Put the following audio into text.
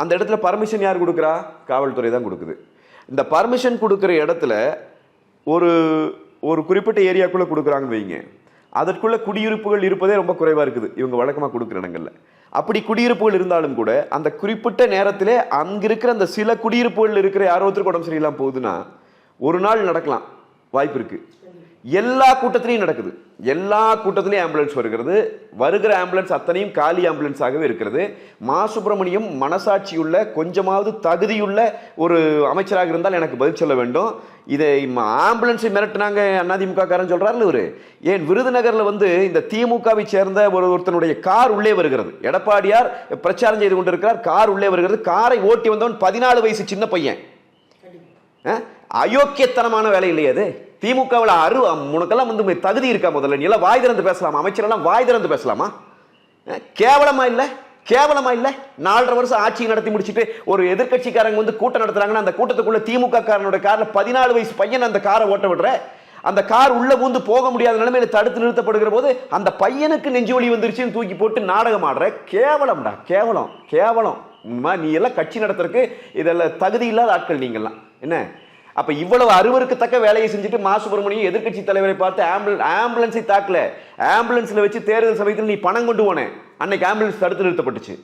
அந்த இடத்துல பர்மிஷன் யார் கொடுக்குறா? காவல்துறை தான் கொடுக்குது. இந்த பர்மிஷன் கொடுக்குற இடத்துல ஒரு ஒரு குறிப்பிட்ட ஏரியாக்குள்ளே கொடுக்குறாங்கன்னு வைங்க. அதற்குள்ளே குடியிருப்புகள் இருப்பதே ரொம்ப குறைவாக இருக்குது. இவங்க வழக்கமாக கொடுக்குற இடங்களில். அப்படி குடியிருப்புகள் இருந்தாலும் கூட அந்த குறிப்பிட்ட நேரத்திலே அங்கே இருக்கிற அந்த சில குடியிருப்புகள் இருக்கிற யாரோ ஒருத்தருக்கு உடம்பு சரியில்லாமல் போகுதுன்னா ஒரு நாள் நடக்கலாம். வாய்ப்பு இருக்குது எல்லா கூட்டத்திலையும் நடக்குது. எல்லா கூட்டத்திலையும் ஆம்புலன்ஸ் வருகிறது. வருகிற ஆம்புலன்ஸ் அத்தனையும் காலி ஆம்புலன்ஸாகவே இருக்கிறது. மா சுப்பிரமணியம் மனசாட்சியுள்ள கொஞ்சமாவது தகுதியுள்ள ஒரு அமைச்சராக இருந்தால் எனக்கு பதில் சொல்ல வேண்டும். இதை ஆம்புலன்ஸை மிரட்டினாங்க அதிமுக காரன் சொல்றாருல இவரு. ஏன் விருதுநகரில் வந்து இந்த திமுகவை சேர்ந்த ஒரு ஒருத்தனுடைய கார் உள்ளே வருகிறது. எடப்பாடியார் பிரச்சாரம் செய்து கொண்டிருக்கிறார். கார் உள்ளே வருகிறது. காரை ஓட்டி வந்தவன் பதினாலு வயசு சின்ன பையன். அயோக்கியத்தனமான வேலை இல்லையே அது. திமுகவில் அரு உனக்கெல்லாம் வந்து தகுதி இருக்கா முதல்ல? நீ எல்லாம் வாய் திறந்து பேசலாமா? அமைச்சரெல்லாம் வாய் திறந்து பேசலாமா? கேவலமா இல்லை? கேவலமா இல்லை? நாலரை வருஷம் ஆட்சி நடத்தி முடிச்சுட்டு ஒரு எதிர்க்கட்சிக்காரங்க வந்து கூட்டம் நடத்துறாங்கன்னா அந்த கூட்டத்துக்குள்ள திமுக காரனோட கார்ல பதினாலு வயசு பையன் அந்த காரை ஓட்ட விடுற? அந்த கார் உள்ள பூந்து போக முடியாத நிலைமையில தடுத்து நிறுத்தப்படுகிற போது அந்த பையனுக்கு நெஞ்சு வலி வந்துருச்சுன்னு தூக்கி போட்டு நாடகம் ஆடுற? கேவலம்டா. கேவலம். கேவலம். உண்மை நீ எல்லாம் கட்சி நடத்துறதுக்கு இதெல்லாம் தகுதி இல்லாத ஆட்கள் நீங்கள்லாம். என்ன? அப்போ இவ்வளவு அருவருக்கத்தக்க வேலையை செஞ்சுட்டு மா சுப்பிரமணியம் எதிர்கட்சி தலைவரை பார்த்து ஆம்புலன்ஸ் ஆம்புலன்ஸை தாக்கல. ஆம்புலன்ஸில் வச்சு தேர்தல் சமயத்தில் நீ பணம் கொண்டு போனேன் அன்னைக்கு ஆம்புலன்ஸ் தடுத்து நிறுத்தப்பட்டுச்சு.